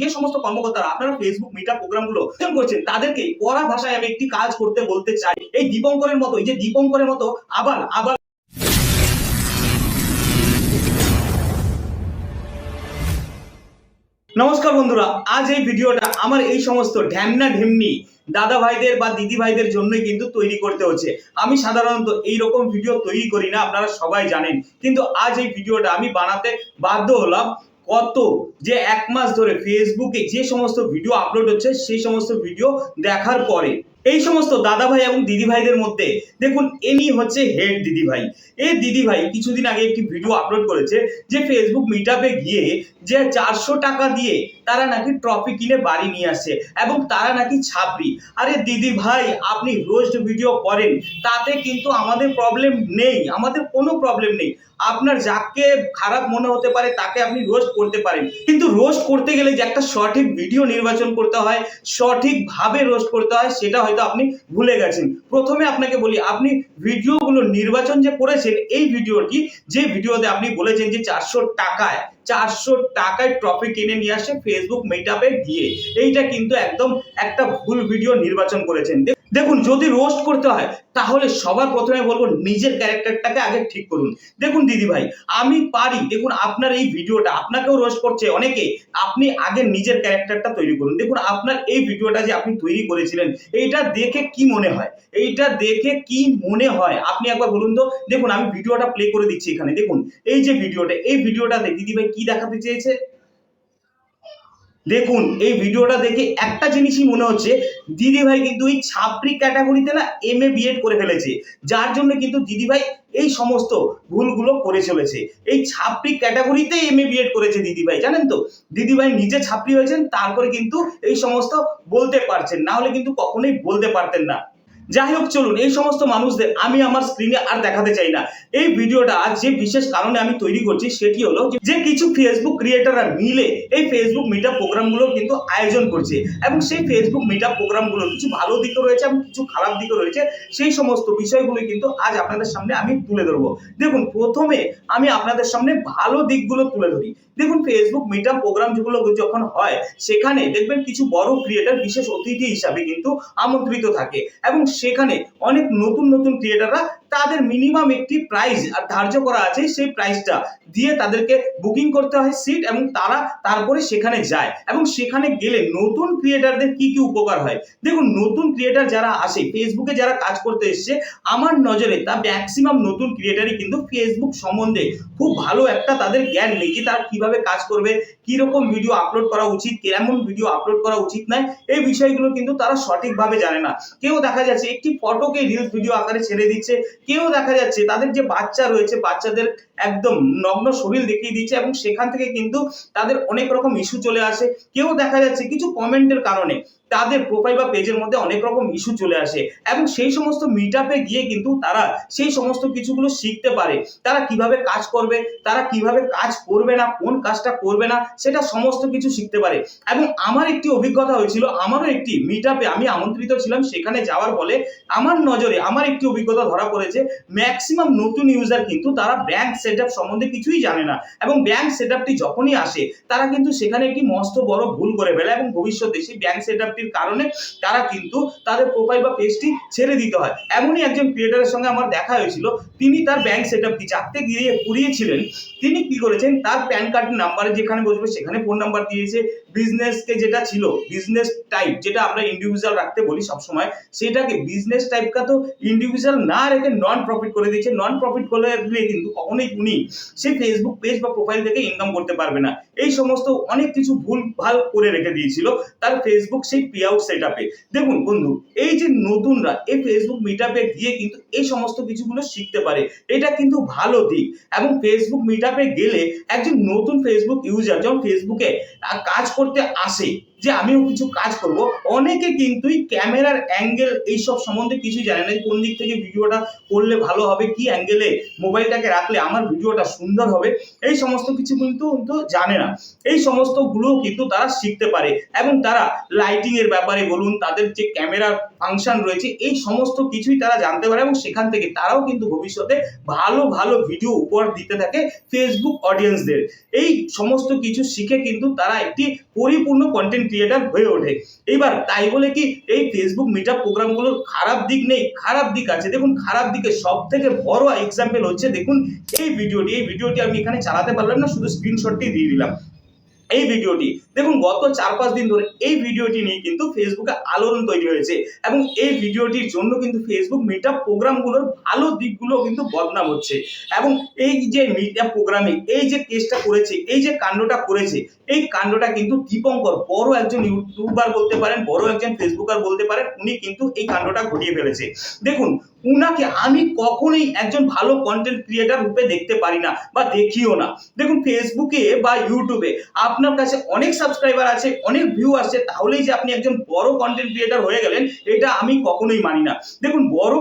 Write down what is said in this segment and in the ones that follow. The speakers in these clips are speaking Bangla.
যে সমস্ত কর্মকর্তারা আপনারা ফেসবুক মিটা প্রোগ্রামগুলো করছেন তাদেরকে পড়া ভাষায় আমি একটি কাজ করতে বলতে চাই। এই দীপঙ্করের মতো, এই যে দীপঙ্করের মতো আবার আবার নমস্কার বন্ধুরা, আজ এই ভিডিওটা আমার এই সমস্ত ঢ্যামনা ঢেমনি দাদা ভাইদের বা দিদি ভাইদের জন্যই কিন্তু তৈরি করতে হচ্ছে। আমি সাধারণত এই রকম ভিডিও তৈরি করি না, আপনারা সবাই জানেন। কিন্তু আজ এই ভিডিওটা আমি বানাতে বাধ্য হলাম কত যে এক মাস ধরে ফেসবুকে যে সমস্ত ভিডিও আপলোড হচ্ছে, সেই সমস্ত ভিডিও দেখার পরে, এই সমস্ত দাদা ভাই এবং দিদি ভাইদের মধ্যে, দেখুন, এনি হচ্ছে হেড দিদি ভাই এই দিদি ভাই কিছুদিন আগে একটি ভিডিও আপলোড করেছে, যে ফেসবুক মিটআপে গিয়ে যে চারশো টাকা দিয়ে তারা নাকি ট্রফি কিনে বাড়ি নিয়ে আসছে এবং তারা নাকি ছাপরি আরে দিদি ভাই আপনি রোস্ট ভিডিও করেন, তাতে কিন্তু আমাদের প্রবলেম নেই, আমাদের কোনো প্রবলেম নেই। আপনার যাকে খারাপ মনে হতে পারে, তাকে আপনি রোস্ট করতে পারেন। কিন্তু রোস্ট করতে গেলে যে একটা সঠিক ভিডিও নির্বাচন করতে হয় সঠিকভাবে রোস্ট করতে হয়, সেটা হয়তো আপনি ভুলে গেছেন। প্রথমে আপনাকে বলি, আপনি ভিডিওগুলো নির্বাচন যে করেছেন, এই ভিডিওটি যে ভিডিওতে আপনি বলেছেন যে চারশো টাকায় চারশো টাকায় ট্রফি কিনে নিয়ে আসে ফেসবুক মিটআপে গিয়ে। এইটা কিন্তু একদম একটা ভুল ভিডিও নির্বাচন করেছেন। দেখুন, যদি রোস্ট করতে হয়, তাহলে সবার প্রথমে বলব নিজের ক্যারেক্টারটাকে আগে ঠিক করুন। দেখুন দিদি ভাই আমি পারি। দেখুন, আপনার এই ভিডিওটা, আপনাকেও রোস্ট করছে অনেকে, আপনি আগে নিজের ক্যারেক্টারটা তৈরি করুন। দেখুন, আপনার এই ভিডিওটা যে আপনি তৈরি করেছিলেন, এইটা দেখে কি মনে হয়? এইটা দেখে কি মনে হয়? আপনি একবার বলুন তো। দেখুন, আমি ভিডিওটা প্লে করে দিচ্ছি এখানে। দেখুন, এই যে ভিডিওটা, এই ভিডিওটাতে দিদি ভাই কি দেখাতে চেয়েছে? দেখুন, এই ভিডিওটা দেখে একটা জিনিসই মনে হচ্ছে, দিদিভাই কিন্তু এই ছাপরি ক্যাটাগরিতে না এম এ বিএড করে ফেলেছে, যার জন্য কিন্তু দিদিভাই এই সমস্ত ভুলগুলো করে চলেছে। এই ছাপরি ক্যাটাগরিতে এম এ বিএড করেছে দিদিভাই, জানেন তো? দিদিভাই নিজে ছাপরি হয়েছেন, তারপরে কিন্তু এই সমস্ত বলতে পারছেন, না হলে কিন্তু কখনোই বলতে পারতেন না। যাই হোক, চলুন, এই সমস্ত মানুষদের আমি আমার স্ক্রিনে আর দেখাতে চাই না। এই ভিডিওটা যে বিশেষ কারণে আমি তৈরি করছি, সেটি হলো যে- কিছু ফেসবুক ক্রিয়েটাররা মিলে এই ফেসবুক মিটআপ প্রোগ্রামগুলো কিন্তু আয়োজন করছে এবং সেই ফেসবুক মিটআপ প্রোগ্রামগুলো কিছু ভালো দিকও রয়েছে এবং কিছু খারাপ দিকও রয়েছে। সেই সমস্ত বিষয়গুলো কিন্তু আজ আপনাদের সামনে আমি তুলে ধরবো। দেখুন, প্রথমে আমি আপনাদের সামনে ভালো দিকগুলো তুলে ধরি। দেখুন ফেসবুক মিটআপ প্রোগ্রাম যেগুলো যখন হয়, সেখানে দেখবেন কিছু বড় ক্রিয়েটার বিশেষ অতিথি হিসাবে কিন্তু আমন্ত্রিত থাকে এবং সেখানে অনেক নতুন নতুন ক্রিয়েটাররা তাদের মিনিমাম একটি প্রাইস আর ধার্য করা আছে সেই প্রাইসটা দিয়ে তাদেরকে বুকিং করতে হয় সিট এবং তারা তারপরে সেখানে যায় এবং সেখানে গেলে নতুন ক্রিয়েটারদের কি কি উপকার হয়? দেখুন, নতুন ক্রিয়েটার যারা আসে ফেসবুকে যারা কাজ করতে এসছে, আমার নজরে তা ম্যাক্সিমাম নতুন ক্রিয়েটারই কিন্তু ফেসবুক সম্বন্ধে খুব ভালো একটা তাদের জ্ঞান নেই যে তারা কীভাবে কাজ করবে, কীরকম ভিডিও আপলোড করা উচিত, কেমন ভিডিও আপলোড করা উচিত নয়, এই বিষয়গুলো কিন্তু তারা সঠিকভাবে জানে না। কেউ দেখা যাচ্ছে একটি ফটোকে রিলস ভিডিও আকারে ছেড়ে দিচ্ছে। কেউ দেখা যাচ্ছে, তাদের যে বাচ্চা রয়েছে, বাচ্চাদের একদম নগ্ন শরীর দেখিয়ে দিচ্ছে এবং সেখান থেকে কিন্তু তাদের অনেক রকম ইস্যু চলে আসে। কেউ দেখা যাচ্ছে কিছু কমেন্টের কারণে। তাদের প্রোফাইল বা পেজের মধ্যে অনেক রকম ইস্যু চলে আসে এবং সেই সমস্ত মিটআপে গিয়ে কিন্তু তারা সেই সমস্ত কিছুগুলো শিখতে পারে। তারা কীভাবে কাজ করবে, তারা কীভাবে কাজ করবে না, কোন কাজটা করবে না, সেটা সমস্ত কিছু শিখতে পারে। এবং আমার একটি অভিজ্ঞতা হয়েছিল, আমারও একটি মিটআপে আমি আমন্ত্রিত ছিলাম, সেখানে যাওয়ার ফলে আমার নজরে আমার একটি অভিজ্ঞতা ধরা পড়েছে ম্যাক্সিমাম নতুন ইউজার কিন্তু তারা ব্যাংক সেট সম্বন্ধে কিছুই জানে না এবং ব্যাংক সেট যখনই আসে, তারা কিন্তু সেখানে একটি মস্ত বড় ভুল করে ফেলে এবং ভবিষ্যতে সেই ব্যাংক সেট কারণে তারা কিন্তু তাদের প্রোফাইল বা পেজটি ছেড়ে দিতে হয়। এমনই একজন ক্রিয়েটারের সঙ্গে আমার দেখা হয়েছিল। তিনি তার ব্যাংক সেট আপটি চাকতে গিয়ে পুড়িয়েছিলেন। তিনি কি করেছেন? তার প্যান কার্ড নাম্বারে যেখানে বসবে সেখানে ফোন নাম্বার দিয়েছে। বিজনেসকে যেটা ছিল বিজনেস টাইপ যেটা আমরা ইন্ডিভিজুয়াল রাখতে বলি সবসময়, সেটাকে বিজনেস টাইপটা তো ইন্ডিভিজুয়াল না রেখে নন প্রফিট করে দিয়েছে। নন প্রফিট করে দিলে কিন্তু কখনোই উনি সেই ফেসবুক পেজ বা প্রোফাইল থেকে ইনকাম করতে পারবে না। এই সমস্ত অনেক কিছু ভুল ভালো করে রেখে দিয়েছিল তার ফেসবুক সেই পে আউট সেট দেখুন বন্ধু, এই যে নতুনরা এই ফেসবুক মিটআপে গিয়ে কিন্তু এই সমস্ত কিছুগুলো শিখতে পারে। এটা কিন্তু ভালো দিক। এবং ফেসবুক মিটআপে গেলে একজন নতুন ফেসবুক ইউজার যখন ফেসবুকে কাজ করতে আসে। যে আমিও কিছু কাজ করব। অনেকে কিন্তু ক্যামেরার অ্যাঙ্গেল এইসব সম্বন্ধে কিছুই জানে না। কোন দিক থেকে ভিডিওটা করলে ভালো হবে, কি অ্যাঙ্গেলে মোবাইলটাকে রাখলে আমার ভিডিওটা সুন্দর হবে, এই সমস্ত কিছু কিন্তু কিন্তু জানে না। এই সমস্তগুলো কিন্তু তারা শিখতে পারে এবং তারা লাইটিং এর ব্যাপারে বলুন, তাদের যে ক্যামেরার ফাংশন রয়েছে, এই সমস্ত কিছুই তারা জানতে পারে এবং সেখান থেকে তারাও কিন্তু ভবিষ্যতে ভালো ভালো ভিডিও উপহার দিতে থাকে ফেসবুক অডিয়েন্সদের এই সমস্ত কিছু শিখে কিন্তু তারা একটি পরিপূর্ণ কন্টেন্ট ক্রিয়েটার হয়ে ওঠে। এইবার তাই বলে কি এই ফেসবুক মিট আপ প্রোগ্রামগুলোর খারাপ দিক নেই, খারাপ দিক আছে। দেখুন, খারাপ দিকে সব থেকে বড় এক্সাম্পল হচ্ছে, দেখুন, এই ভিডিওটি এই ভিডিওটি আমি এখানে চালাতে পারলাম না, শুধু স্ক্রিনশটটি দিয়ে দিলাম। এই ভিডিওটি দেখুন, গত চার পাঁচ দিন ধরে এই ভিডিওটি নিয়ে কিন্তু ফেসবুকে আলোড়ন তৈরি হয়েছে এবং এই ভিডিওটির জন্য কিন্তু ফেসবুক মিট আপ প্রোগ্রামগুলোর ভালো দিকগুলো কিন্তু বদনাম হচ্ছে এবং এই যে মিট আপ প্রোগ্রামে এই যে কেসটা করেছে, এই যে কাণ্ডটা করেছে, এই কাণ্ডটা কিন্তু দীপঙ্কর, বড় একজন ইউটিউবার বলতে পারেন, বড় একজন ফেসবুকার বলতে পারেন, উনি কিন্তু এই কাণ্ডটা ঘটিয়ে ফেলেছে। দেখুন, উনাকে আমি কখনোই একজন ভালো কন্টেন্ট ক্রিয়েটার রূপে দেখতে পারি না বা দেখিও না। দেখুন ফেসবুকে বা ইউটিউবে আপনার কাছে অনেক সাবস্ক্রাইবার আছে, অনেক ভিউ আসছে, তাহলেই যে আপনি একজন বড় কন্টেন্ট ক্রিয়েটার হয়ে গেলেন, এটা আমি কখনোই মানি না। দেখুন, বড়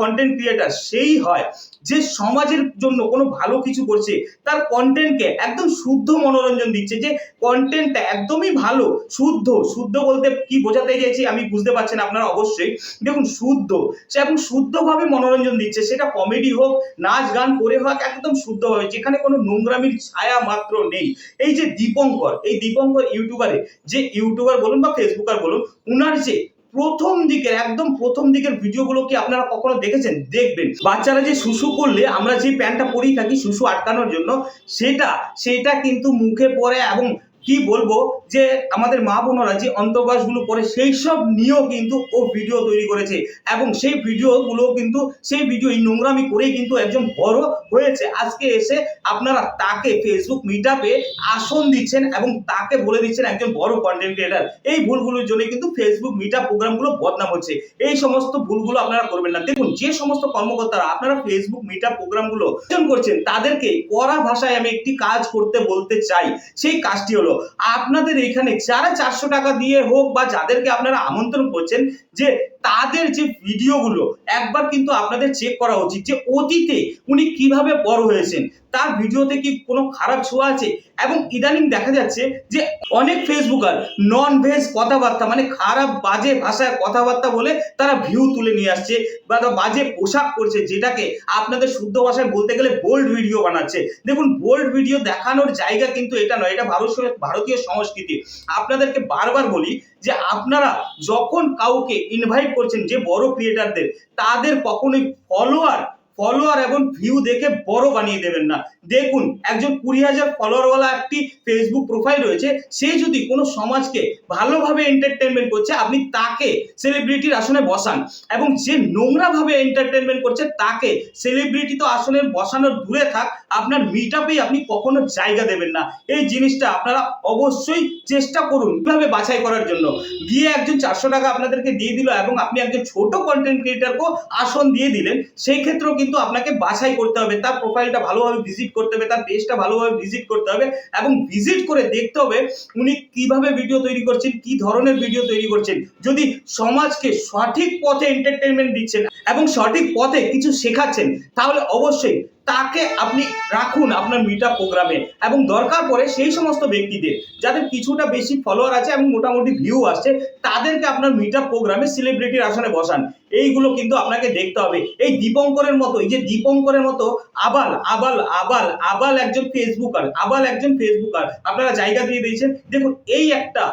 কন্টেন্ট ক্রিয়েটার সেই হয় যে সমাজের জন্য কোনো ভালো কিছু করছে, তার কন্টেন্টকে একদম শুদ্ধ মনোরঞ্জন দিচ্ছে যে কন্টেন্টটা একদমই ভালো, শুদ্ধ শুদ্ধ বলতে কি বোঝাতে চাইছি আমি বুঝতে পারছেন আপনারা অবশ্যই। দেখুন, শুদ্ধ, সে এখন শুদ্ধভাবে মনোরঞ্জন দিচ্ছে, সেটা কমেডি হোক, নাচ গান করে হোক, একদম শুদ্ধভাবে, যেখানে কোনো নোংরামির ছায়া মাত্র নেই। এই যে দীপঙ্কর, এই দীপঙ্কর ইউটিউবারে যে ইউটিউবার বলুন বা ফেসবুকার বলুন, উনার যে প্রথম দিকের, একদম প্রথম দিকের ভিডিওগুলো কি আপনারা কখনো দেখেছেন? দেখবেন। বাচ্চারা যে শুশু করলে, আমরা যে প্যান্টটা পরেই থাকি শুশু আটকানোর জন্য, সেটা সেটা কিন্তু মুখে পরে এবং কি বলব যে আমাদের মা বোনরা যে অন্তর্বাসগুলো করে সেই সব নিয়েও কিন্তু ও ভিডিও তৈরি করেছে। এবং সেই ভিডিওগুলো কিন্তু, সেই ভিডিও এই নোংরামি করেই কিন্তু একজন বড় হয়েছে। আজকে এসে আপনারা তাকে ফেসবুক মিটআপে আসন দিচ্ছেন এবং তাকে বলে দিচ্ছেন একজন বড় কন্টেন্ট ক্রিয়েটার এই ভুলগুলোর জন্য কিন্তু ফেসবুক মিটআপ প্রোগ্রামগুলো বদনাম হচ্ছে। এই সমস্ত ভুলগুলো আপনারা করবেন না। দেখুন, যে সমস্ত কর্মকর্তারা আপনারা ফেসবুক মিটআপ প্রোগ্রামগুলো আয়োজন করছেন, তাদেরকে কড়া ভাষায় আমি একটি কাজ করতে বলতে চাই। সেই কাজটি হলো আপনাদের এখানে যারা চারশো টাকা দিয়ে হোক বা যাদেরকে আপনারা আমন্ত্রণ করছেন যে তাদের যে ভিডিওগুলো একবার কিন্তু আপনাদের চেক করা উচিত যে অতীতে উনি কীভাবে বড় হয়েছেন। তার ভিডিওতে কি কোনো খারাপ ছোঁয়া আছে? এবং ইদানিং দেখা যাচ্ছে যে অনেক ফেসবুকার নন ভেজ কথাবার্তা মানে খারাপ বাজে ভাষায় কথাবার্তা বলে তারা ভিউ তুলে নিয়ে আসছে বা বাজে পোশাক করছে যেটাকে আপনাদের শুদ্ধ ভাষায় বলতে গেলে বোল্ড ভিডিও বানাচ্ছে। দেখুন বোল্ড ভিডিও দেখানোর জায়গা কিন্তু এটা নয়, এটা ভারতীয় ভারতীয় সংস্কৃতি। আপনাদেরকে বারবার বলি যে আপনারা যখন কাউকে ইনভাইট করছেন যে বড় ক্রিয়েটারদের তাদের কখনোই ফলোয়ার ফলোয়ার এবং ভিউ দেখে বড় বানিয়ে দেবেন না। দেখুন, একজন কুড়ি হাজার ফলোয়ারওয়ালা একটি ফেসবুক প্রোফাইল রয়েছে, সে যদি কোনো সমাজকে ভালোভাবে এন্টারটেনমেন্ট করছে, আপনি তাকে সেলিব্রিটির আসনে বসান এবং যে নোংরাভাবে এন্টারটেনমেন্ট করছে, তাকে সেলিব্রিটি তো আসনে বসানোর দূরে থাক, আপনার মিট আপনি কখনো জায়গা দেবেন না। এই জিনিসটা আপনারা অবশ্যই চেষ্টা করুন কীভাবে বাছাই করার জন্য। গিয়ে একজন চারশো টাকা আপনাদেরকে দিয়ে দিল এবং আপনি একজন ছোট কন্টেন্ট ক্রিয়েটারকেও আসন দিয়ে দিলেন, সেই ক্ষেত্রেও কিন্তু আপনাকে বাছাই করতে হবে, তার প্রোফাইলটা ভালোভাবে ভিজিট করতে হবে, তার পেজটা ভালোভাবে ভিজিট করতে হবে এবং ভিজিট করে দেখতে হবে উনি কীভাবে ভিডিও তৈরি করছেন, কি ধরনের ভিডিও তৈরি করছেন। যদি সমাজকে সঠিক পথে এন্টারটেনমেন্ট দিচ্ছেন এবং সঠিক পথে কিছু শেখাচ্ছেন, তাহলে অবশ্যই তাকে আপনি রাখুন আপনার মিটা প্রোগ্রামে এবং দরকার পড়ে সেই সমস্ত ব্যক্তিদের, যাদের কিছুটা বেশি ফলোয়ার আছে এবং মোটামুটি ভিউ আসছে, তাদেরকে আপনার মিটা প্রোগ্রামে সেলিব্রিটির আসনে বসান। এইগুলো কিন্তু আপনাকে দেখতে হবে। এই দীপঙ্করের মতো, এই যে দীপঙ্করের মতো আবাল আবাল আবাল আবাল একজন ফেসবুকার, আবাল একজন ফেসবুকার। আপনারা জায়গা দিয়ে দিয়েছেন। দেখুন, এই একটা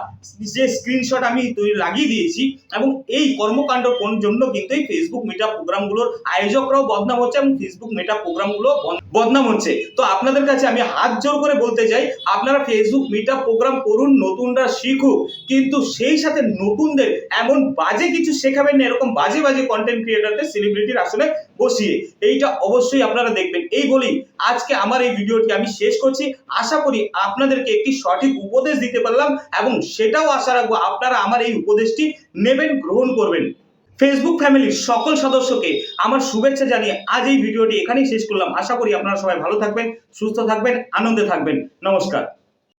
যে স্ক্রিনশট আমি লাগিয়ে দিয়েছি এবং এই কর্মকাণ্ড কোন জন্য কিন্তু এই ফেসবুক মিটা প্রোগ্রামগুলোর আয়োজকরাও বদনাম হচ্ছে এবং ফেসবুক মেটা প্রোগ্রামগুলো বদনাম হচ্ছে। তো আপনাদের কাছে আমি হাত জোর করে বলতে চাই, আপনারা ফেসবুক মিটা প্রোগ্রাম করুন, নতুনরা শিখুক, কিন্তু সেই সাথে নতুনদের এমন বাজে কিছু শেখাবেন না, এরকম বাজে বাজে কন্টেন্ট ক্রিয়েটারদের সেলিব্রিটির আসলে বসিয়ে, এইটা অবশ্যই আপনারা দেখবেন। এই বলি আজকে আমার এই ভিডিওটি আমি শেষ করছি। আশা করি আপনাদেরকে একটি সঠিক উপদেশ দিতে পারলাম এবং সেটাও আশা রাখব আপনারা আমার এই উপদেশটি নেবেন, গ্রহণ করবেন। ফেসবুক ফ্যামিলির সকল সদস্যকে আমার শুভেচ্ছা জানিয়ে আজ এই ভিডিওটি এখানেই শেষ করলাম। আশা করি আপনারা সবাই ভালো থাকবেন, সুস্থ থাকবেন, আনন্দে থাকবেন। নমস্কার।